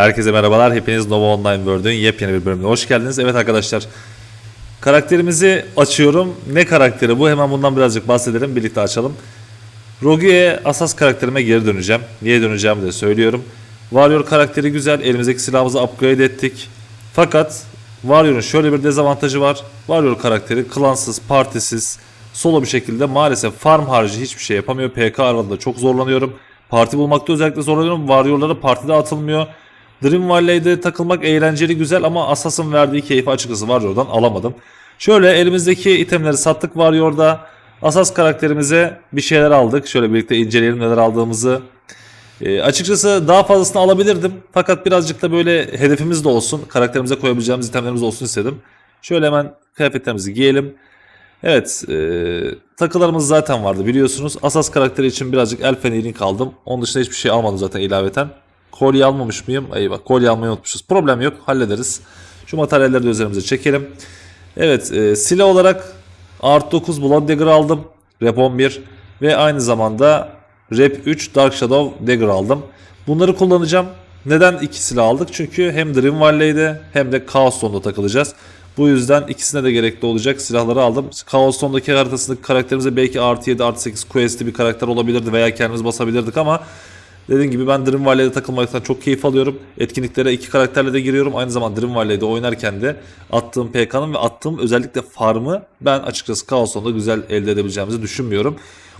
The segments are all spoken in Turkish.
Herkese merhabalar. Hepiniz Nova Online World'ün yepyeni bir bölümüne hoş geldiniz. Evet arkadaşlar. Karakterimizi açıyorum. Ne karakteri bu? Hemen bundan birazcık bahsedelim. Birlikte açalım. Rogue'ye asas karakterime geri döneceğim. Niye döneceğim de söylüyorum. Warrior karakteri güzel. Elimizdeki silahımızı upgrade ettik. Fakat Warrior'un şöyle bir dezavantajı var. Warrior karakteri klansız, partisiz, solo bir şekilde maalesef farm harcı hiçbir şey yapamıyor. PK aralığında çok zorlanıyorum. Parti bulmakta özellikle zorlanıyorum. Warrior'lara partide atılmıyor. Dream Valley'de takılmak eğlenceli güzel ama Assassin verdiği keyfi açıkçası Warrior'dan alamadım. Şöyle elimizdeki itemleri sattık Warrior'da. Asas karakterimize bir şeyler aldık. Şöyle birlikte inceleyelim neler aldığımızı. Ee, açıkçası daha fazlasını alabilirdim. Fakat birazcık da böyle hedefimiz de olsun. Karakterimize koyabileceğimiz itemlerimiz olsun istedim. Şöyle hemen kıyafetlerimizi giyelim. Evet e, takılarımız zaten vardı biliyorsunuz. Asas karakteri için birazcık Elfen Earring aldım. Onun dışında hiçbir şey almadım zaten ilaveten. Kolye almamış mıyım? Eyvah kolye almayı unutmuşuz. Problem yok hallederiz. Şu materyalleri de üzerimize çekelim. Evet e, silah olarak Art 9 Blood Dagger aldım. Rep 11 ve aynı zamanda Rep 3 Dark Shadow Dagger aldım. Bunları kullanacağım. Neden iki silah aldık? Çünkü hem Dream Valley'de hem de Chaos Stone'da takılacağız. Bu yüzden ikisine de gerekli olacak silahları aldım. Chaos Stone'daki haritasındaki karakterimize belki artı 7 artı 8 quest'li bir karakter olabilirdi veya kendimiz basabilirdik ama Dediğim gibi ben Dream Valley'de takılmaktan çok keyif alıyorum. Etkinliklere iki karakterle de giriyorum. Aynı zamanda Dream Valley'de oynarken de attığım PK'nın ve attığım özellikle farmı ben açıkçası Chaos Zone'da güzel elde edebileceğimizi düşünmüyorum.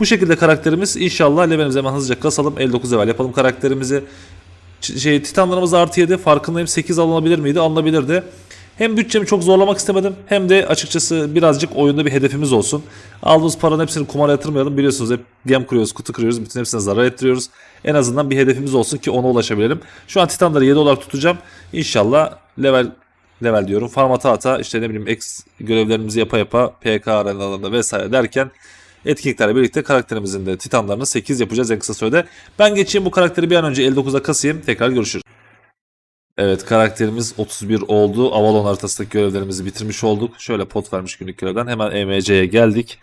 Bu şekilde karakterimiz inşallah levelimizi hemen hızlıca kasalım. 59 level yapalım karakterimizi. Ç- Şey, Titanlarımız artı 7 farkındayım 8 alınabilir miydi? Alınabilirdi. Hem bütçemi çok zorlamak istemedim hem de açıkçası birazcık oyunda bir hedefimiz olsun. Aldığımız paranın hepsini kumara yatırmayalım. Biliyorsunuz hep gem kuruyoruz, kutu kırıyoruz. Bütün hepsine zarar ettiriyoruz. En azından bir hedefimiz olsun ki ona ulaşabilelim. Şu an Titanları 7 olarak tutacağım. İnşallah level level diyorum. Farm ata ata işte ne bileyim X görevlerimizi yapa yapa PK arenalarında vesaire derken etkinliklerle birlikte karakterimizin de Titanlarını 8 yapacağız en kısa sürede. Ben geçeyim bu karakteri bir an önce 59'a kasayım. Tekrar görüşürüz. Evet karakterimiz 31 oldu. Avalon haritasındaki görevlerimizi bitirmiş olduk. Şöyle pot vermiş günlük görevden. Hemen EMC'ye geldik.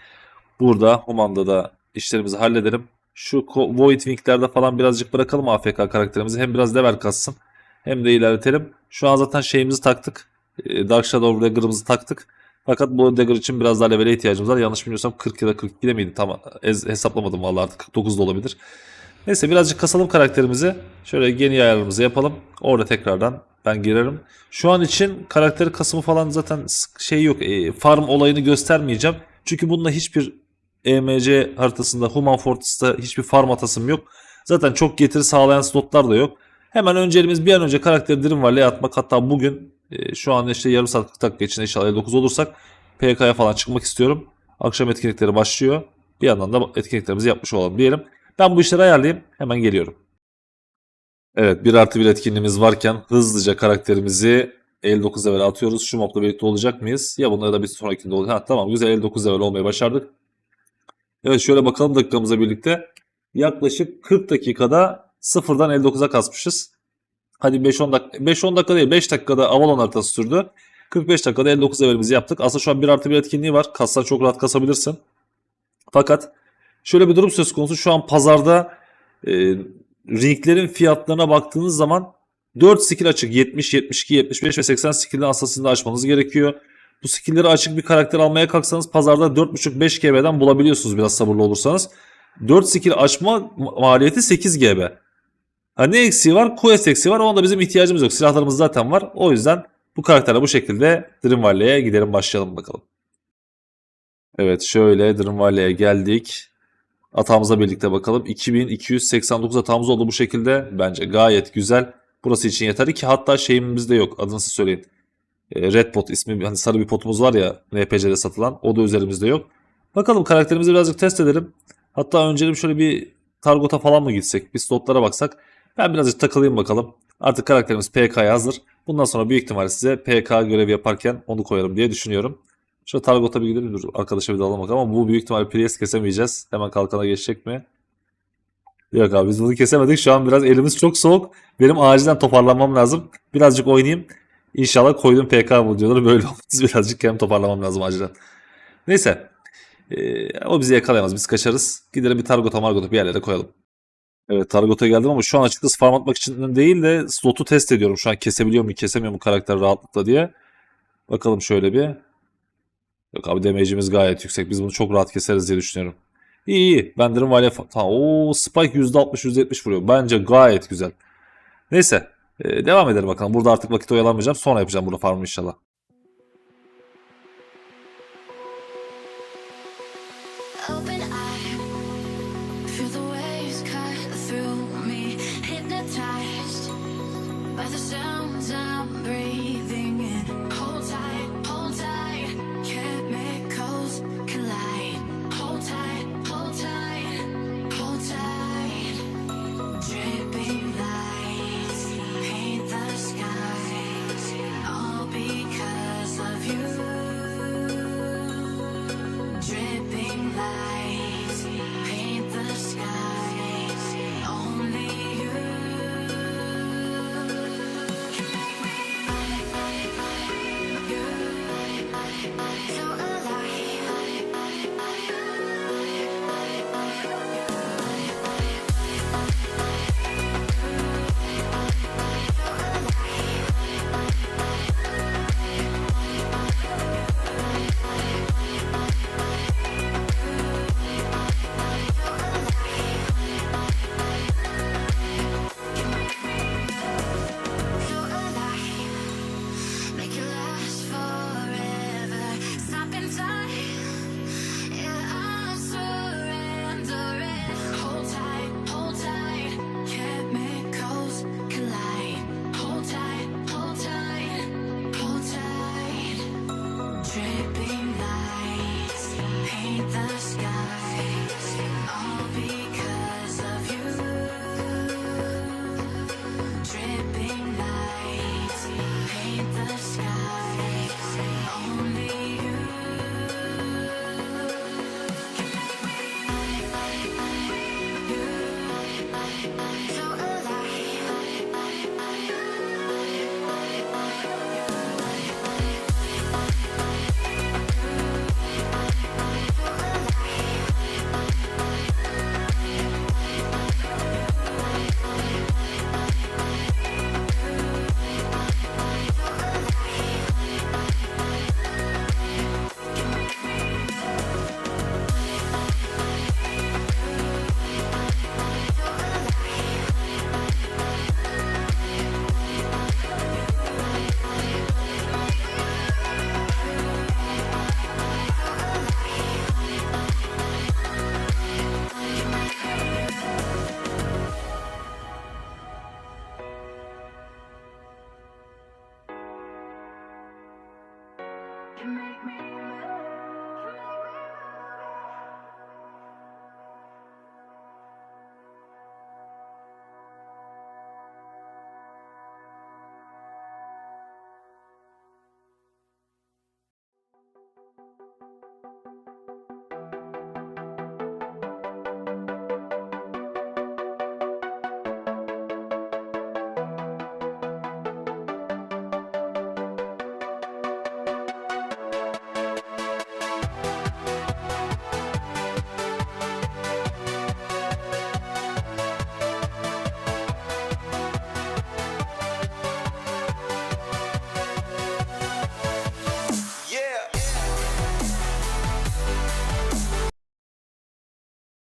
Burada Human'da da işlerimizi halledelim. Şu Void Wing'lerde falan birazcık bırakalım AFK karakterimizi. Hem biraz level kassın hem de ilerletelim. Şu an zaten şeyimizi taktık. Ee, Dark Shadow Dagger'ımızı taktık. Fakat bu Dagger için biraz daha levele ihtiyacımız var. Yanlış bilmiyorsam 40 ya da 42 miydi? Tamam ez- hesaplamadım vallahi artık 49 da olabilir. Neyse birazcık kasalım karakterimizi. Şöyle yeni ayarlarımızı yapalım. Orada tekrardan ben girerim. Şu an için karakteri kasımı falan zaten şey yok. e, farm olayını göstermeyeceğim. Çünkü bunda hiçbir EMC haritasında Human Fortress'ta hiçbir farm atasım yok. Zaten çok getiri sağlayan slotlar da yok. Hemen önceliğimiz bir an önce karakteri Dream Valley'e atmak. Hatta bugün e, şu an işte yarım saat 40 dakika içinde inşallah 59 olursak PK'ya falan çıkmak istiyorum. Akşam etkinlikleri başlıyor. Bir yandan da etkinliklerimizi yapmış olalım diyelim. Ben bu işleri ayarlayayım. Hemen geliyorum. Evet bir artı bir etkinliğimiz varken hızlıca karakterimizi 59 level atıyoruz. Şu mobla birlikte olacak mıyız? Ya bunda ya da bir sonrakinde olacak. Ha, tamam güzel 59 level olmayı başardık. Evet şöyle bakalım dakikamıza birlikte. Yaklaşık 40 dakikada sıfırdan 59'a kasmışız. Hadi 5-10 dakika, 5-10 dakika değil 5 dakikada Avalon haritası sürdü. 45 dakikada 59 levelimizi yaptık. Aslında şu an bir artı bir etkinliği var. Kassan çok rahat kasabilirsin. Fakat şöyle bir durum söz konusu. Şu an pazarda e, ringlerin fiyatlarına baktığınız zaman 4 skill açık. 70, 72, 75 ve 80 skill'in asasını açmanız gerekiyor. Bu skill'leri açık bir karakter almaya kalksanız pazarda 4.5-5 GB'den bulabiliyorsunuz biraz sabırlı olursanız. 4 skill açma ma- maliyeti 8 GB. Ha ne eksiği var? Quest eksiği var. Onda bizim ihtiyacımız yok. Silahlarımız zaten var. O yüzden bu karakterle bu şekilde Dream Valley'e gidelim başlayalım bakalım. Evet şöyle Dream Valley'e geldik. Atağımıza birlikte bakalım. 2289 atağımız oldu bu şekilde. Bence gayet güzel. Burası için yeterli ki hatta şeyimiz de yok. Adını siz söyleyin. E, Red Pot ismi hani sarı bir potumuz var ya NPC'de satılan. O da üzerimizde yok. Bakalım karakterimizi birazcık test edelim. Hatta öncelim şöyle bir Targot'a falan mı gitsek? Bir slotlara baksak. Ben birazcık takılayım bakalım. Artık karakterimiz PK'ya hazır. Bundan sonra büyük ihtimalle size PK görevi yaparken onu koyarım diye düşünüyorum. Şöyle Targot'a bir gidelim. Dur arkadaşa bir dalalım bakalım ama bu büyük ihtimalle Priest kesemeyeceğiz. Hemen kalkana geçecek mi? Yok abi biz bunu kesemedik. Şu an biraz elimiz çok soğuk. Benim acilen toparlanmam lazım. Birazcık oynayayım. İnşallah koydum PK bu diyorlar. Böyle olmaz. Birazcık kendim toparlamam lazım acilen. Neyse. Ee, o bizi yakalayamaz. Biz kaçarız. Gidelim bir Targot'a Margot'a bir yerlere koyalım. Evet Targot'a geldim ama şu an açıkçası farm atmak için değil de slotu test ediyorum. Şu an kesebiliyor mu kesemiyor mu karakter rahatlıkla diye. Bakalım şöyle bir. Yok abi damage'imiz gayet yüksek. Biz bunu çok rahat keseriz diye düşünüyorum. İyi iyi. Bender'ın Vale tamam. Oo Spike %60 %70 vuruyor. Bence gayet güzel. Neyse. e, devam edelim bakalım. Burada artık vakit oyalanmayacağım. Sonra yapacağım burada farmı inşallah.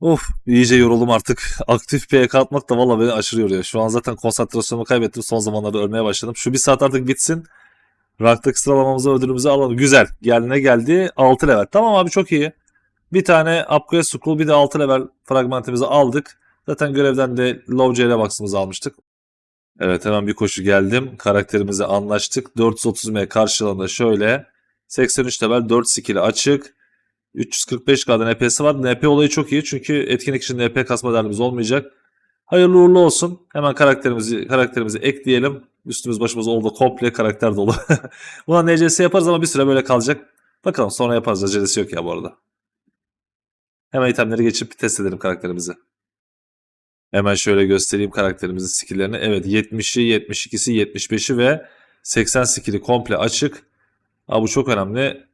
Of iyice yoruldum artık. Aktif PK atmak da valla beni aşırı yoruyor. Şu an zaten konsantrasyonumu kaybettim. Son zamanlarda ölmeye başladım. Şu bir saat artık bitsin. Rank'taki sıralamamızı ödülümüzü alalım. Güzel. Geline geldi. 6 level. Tamam abi çok iyi. Bir tane upgrade scroll bir de 6 level fragmentimizi aldık. Zaten görevden de low CL box'ımızı almıştık. Evet hemen bir koşu geldim. Karakterimizi anlaştık. 430M karşılığında şöyle. 83 level 4 skill'i açık. 345 kadar NP'si var. NP olayı çok iyi çünkü etkinlik için NP kasma derdimiz olmayacak. Hayırlı uğurlu olsun. Hemen karakterimizi karakterimizi ekleyelim. Üstümüz başımız oldu komple karakter dolu. Buna NCS yaparız ama bir süre böyle kalacak. Bakalım sonra yaparız. Acelesi yok ya bu arada. Hemen itemleri geçip test edelim karakterimizi. Hemen şöyle göstereyim karakterimizin skill'lerini. Evet 70'i, 72'si, 75'i ve 80 skill'i komple açık. Aa, bu çok önemli.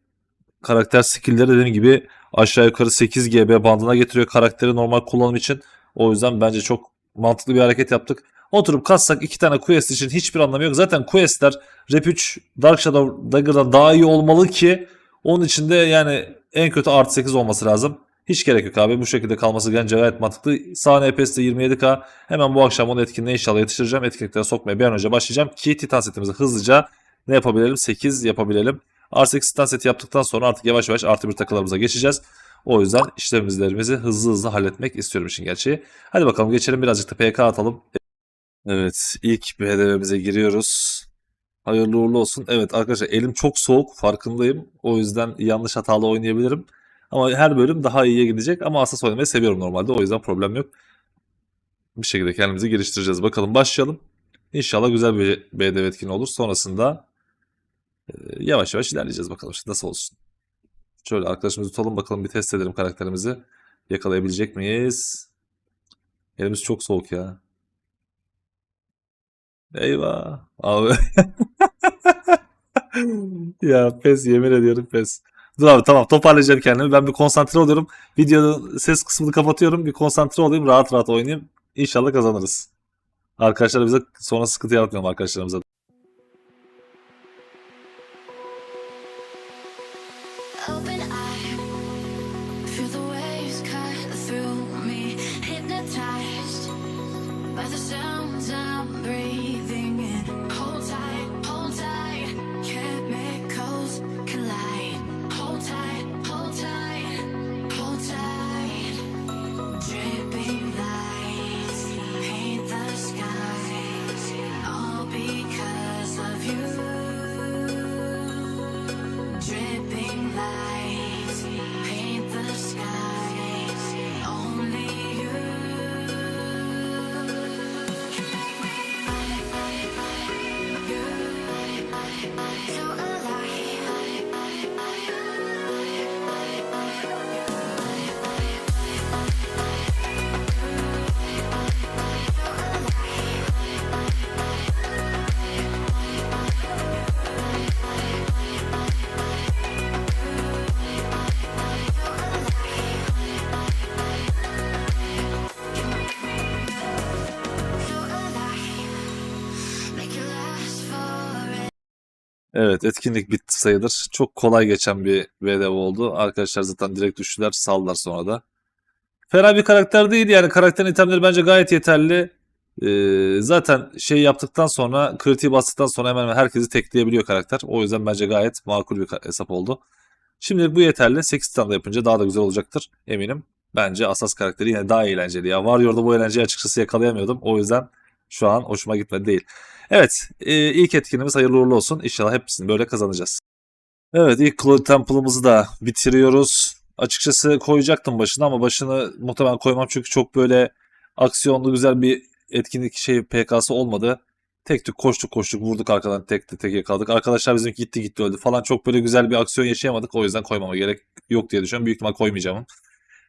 Karakter skill'leri dediğim gibi aşağı yukarı 8 GB bandına getiriyor karakteri normal kullanım için. O yüzden bence çok mantıklı bir hareket yaptık. Oturup kassak iki tane quest için hiçbir anlamı yok. Zaten questler Rap 3 Dark Shadow Dagger'dan daha iyi olmalı ki onun içinde yani en kötü artı 8 olması lazım. Hiç gerek yok abi. Bu şekilde kalması bence gayet mantıklı. Sahne EPS'de 27k. Hemen bu akşam onu etkinliğe inşallah yetiştireceğim. Etkinliklere sokmaya bir an önce başlayacağım. Ki Titan setimizi hızlıca ne yapabilelim? 8 yapabilelim. R8 Titan seti yaptıktan sonra artık yavaş yavaş artı bir takılarımıza geçeceğiz. O yüzden işlemlerimizi hızlı hızlı halletmek istiyorum işin gerçeği. Hadi bakalım geçelim birazcık da PK atalım. Evet ilk BDV'mize giriyoruz. Hayırlı uğurlu olsun. Evet arkadaşlar elim çok soğuk farkındayım. O yüzden yanlış hatalı oynayabilirim. Ama her bölüm daha iyiye gidecek. Ama asas oynamayı seviyorum normalde. O yüzden problem yok. Bir şekilde kendimizi geliştireceğiz. Bakalım başlayalım. İnşallah güzel bir BDV etkinliği olur. Sonrasında yavaş yavaş ilerleyeceğiz bakalım. Şimdi nasıl olsun. Şöyle arkadaşımızı tutalım bakalım bir test edelim karakterimizi. Yakalayabilecek miyiz? Elimiz çok soğuk ya. Eyvah. Abi. ya pes yemin ediyorum pes. Dur abi tamam toparlayacağım kendimi. Ben bir konsantre oluyorum. Videonun ses kısmını kapatıyorum. Bir konsantre olayım. Rahat rahat oynayayım. İnşallah kazanırız. Arkadaşlar bize sonra sıkıntı yaratmayalım arkadaşlarımıza. The sounds I'm breathing in. Hold tight, Evet etkinlik bitti sayılır. Çok kolay geçen bir VDV oldu. Arkadaşlar zaten direkt düştüler saldılar sonra da. Fena bir karakter değil yani karakterin itemleri bence gayet yeterli. Ee, zaten şey yaptıktan sonra kritiği bastıktan sonra hemen herkesi tekleyebiliyor karakter. O yüzden bence gayet makul bir hesap oldu. Şimdi bu yeterli. 8 tane yapınca daha da güzel olacaktır eminim. Bence Asas karakteri yine daha eğlenceli ya. Warrior'da bu eğlenceyi açıkçası yakalayamıyordum. O yüzden şu an hoşuma gitmedi değil. Evet e, ilk etkinliğimiz hayırlı uğurlu olsun. İnşallah hepsini böyle kazanacağız. Evet ilk Cloud Temple'ımızı da bitiriyoruz. Açıkçası koyacaktım başına ama başını muhtemelen koymam çünkü çok böyle aksiyonlu güzel bir etkinlik şey PK'sı olmadı. Tek tük koştuk koştuk vurduk arkadan tek tek, tek yakaladık. Arkadaşlar bizimki gitti gitti öldü falan çok böyle güzel bir aksiyon yaşayamadık. O yüzden koymama gerek yok diye düşünüyorum. Büyük ihtimal koymayacağım.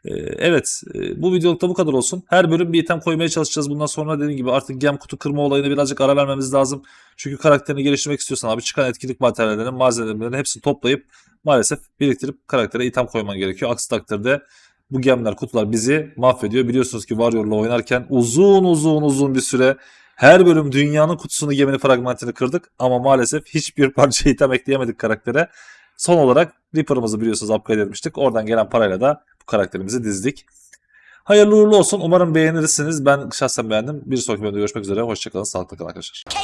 Ee, evet e, bu videolukta bu kadar olsun. Her bölüm bir item koymaya çalışacağız. Bundan sonra dediğim gibi artık gem kutu kırma olayına birazcık ara vermemiz lazım. Çünkü karakterini geliştirmek istiyorsan abi çıkan etkinlik materyallerinin malzemelerini hepsini toplayıp maalesef biriktirip karaktere item koyman gerekiyor. Aksi takdirde bu gemler kutular bizi mahvediyor. Biliyorsunuz ki Warrior'la oynarken uzun uzun uzun bir süre her bölüm dünyanın kutusunu gemini fragmentini kırdık ama maalesef hiçbir parça item ekleyemedik karaktere. Son olarak Reaper'ımızı biliyorsunuz upgrade etmiştik. Oradan gelen parayla da karakterimizi dizdik. Hayırlı uğurlu olsun. Umarım beğenirsiniz. Ben şahsen beğendim. Bir sonraki bölümde görüşmek üzere. Hoşçakalın. Sağlıklı kalın arkadaşlar.